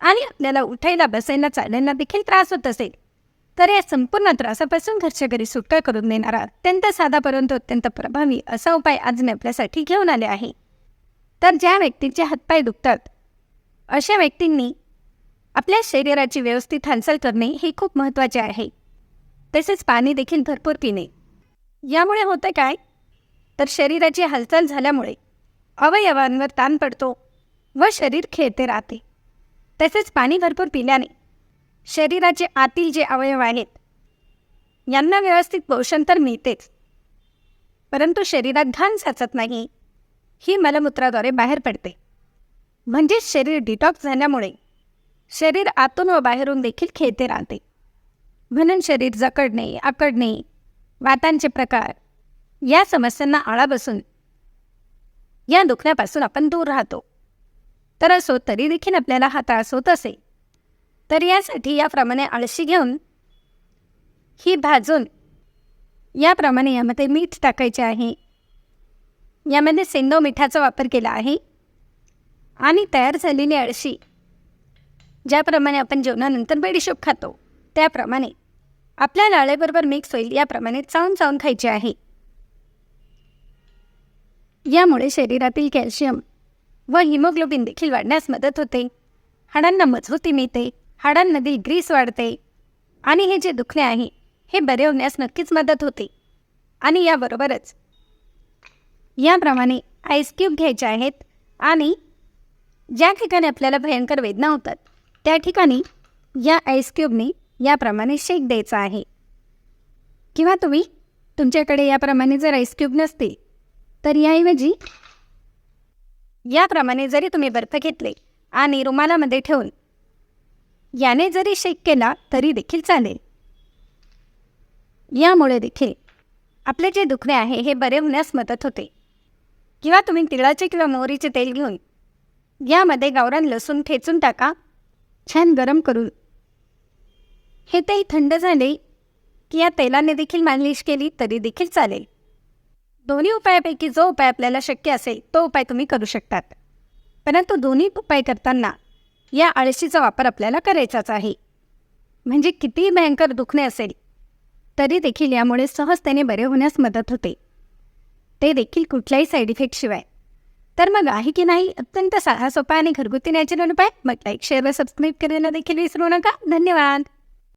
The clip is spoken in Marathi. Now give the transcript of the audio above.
आणि आपल्याला उठायला बसायला चालायला देखील त्रास होत असेल. तर या संपूर्ण त्रासापासून घरच्या घरी सुटका करून देणारा अत्यंत साधा परंतु अत्यंत प्रभावी असा उपाय आज मी आपल्यासाठी घेऊन आले आहे. तर ज्या व्यक्तींचे हातपाय दुखतात अशा व्यक्तींनी आपल्या शरीराची व्यवस्थित हालचाल करणे हे खूप महत्त्वाचे आहे. तसेच पाणी देखील भरपूर पिणे. यामुळे होतं काय? तर शरीराची हालचाल झाल्यामुळे अवयवांवर ताण पडतो व शरीर खेळते राहते. तसेच पाणी भरपूर पिल्याने शरीराचे आतील जे अवयव आहेत यांना व्यवस्थित पोषण तर मिळतेच. परंतु शरीरात घाण साचत नाही ही मलमूत्राद्वारे बाहेर पडते. म्हणजेच शरीर डिटॉक्स झाल्यामुळे शरीर आतून व बाहेरून देखील खेळते राहते. म्हणून शरीर जकडणे आकडणे वातांचे प्रकार या समस्यांना आळा बसून या दुखण्यापासून आपण दूर राहतो. तर असो तरी देखील आपल्याला हा त्रास होत असे. तर यासाठी याप्रमाणे आळशी घेऊन ही भाजून याप्रमाणे यामध्ये मीठ टाकायचे आहे. यामध्ये सेंदो मिठाचा वापर केला आहे. आणि तयार झालेली अळशी ज्याप्रमाणे आपण जेवणानंतर बेडीशोप खातो त्याप्रमाणे आपल्या लाळेबरोबर मिक्स होईल याप्रमाणे चावून चावून खायची आहे. यामुळे शरीरातील कॅल्शियम व हिमोग्लोबिन देखील वाढण्यास मदत होते. हाडांना मजबूती मिळते. हाडांमधील ग्रीस वाढते. आणि हे जे दुखणे आहे हे बरे होण्यास नक्कीच मदत होते. आणि याबरोबरच याप्रमाणे आईस क्यूब घ्यायचे आहेत आणि ज्या ठिकाणी आपल्याला भयंकर वेदना होतात त्या ठिकाणी या आईस क्यूबने याप्रमाणे शेक द्यायचा आहे. किंवा तुम्ही तुमच्याकडे याप्रमाणे जर आईस्क्यूब नसतील नसते तर याऐवजी याप्रमाणे जरी तुम्ही बर्फ घेतले आणि रुमालामध्ये ठेवून याने जरी शेक केला तरी देखील चालेल. यामुळे देखील आपले जे दुखणे आहे हे बरे होण्यास मदत होते. किंवा तुम्ही तिळाचे किंवा मोहरीचे तेल घेऊन यामध्ये गावरान लसूण ठेचून टाका छान गरम करून. हे तेल थंड झाले की या तेलाने देखील मालिश केली तरी देखील चालेल. दोन्ही उपायापैकी जो उपाय आपल्याला शक्य असेल तो उपाय तुम्ही करू शकतात. परंतु दोन्ही उपाय करताना या आळशीचा वापर आपल्याला करायचाच आहे. म्हणजे कितीही भयंकर दुखणे असेल तरी देखील यामुळे सहजतेने बरे होण्यास मदत होते. ते देखील कुठल्याही साईड इफेक्टशिवाय तर मग आहे की नाही? अत्यंत साधा सोपा आणि घरगुती नॅचरल उपाय? मग लाईक शेअर व सबस्क्राईब करायला देखील विसरू नका. धन्यवाद!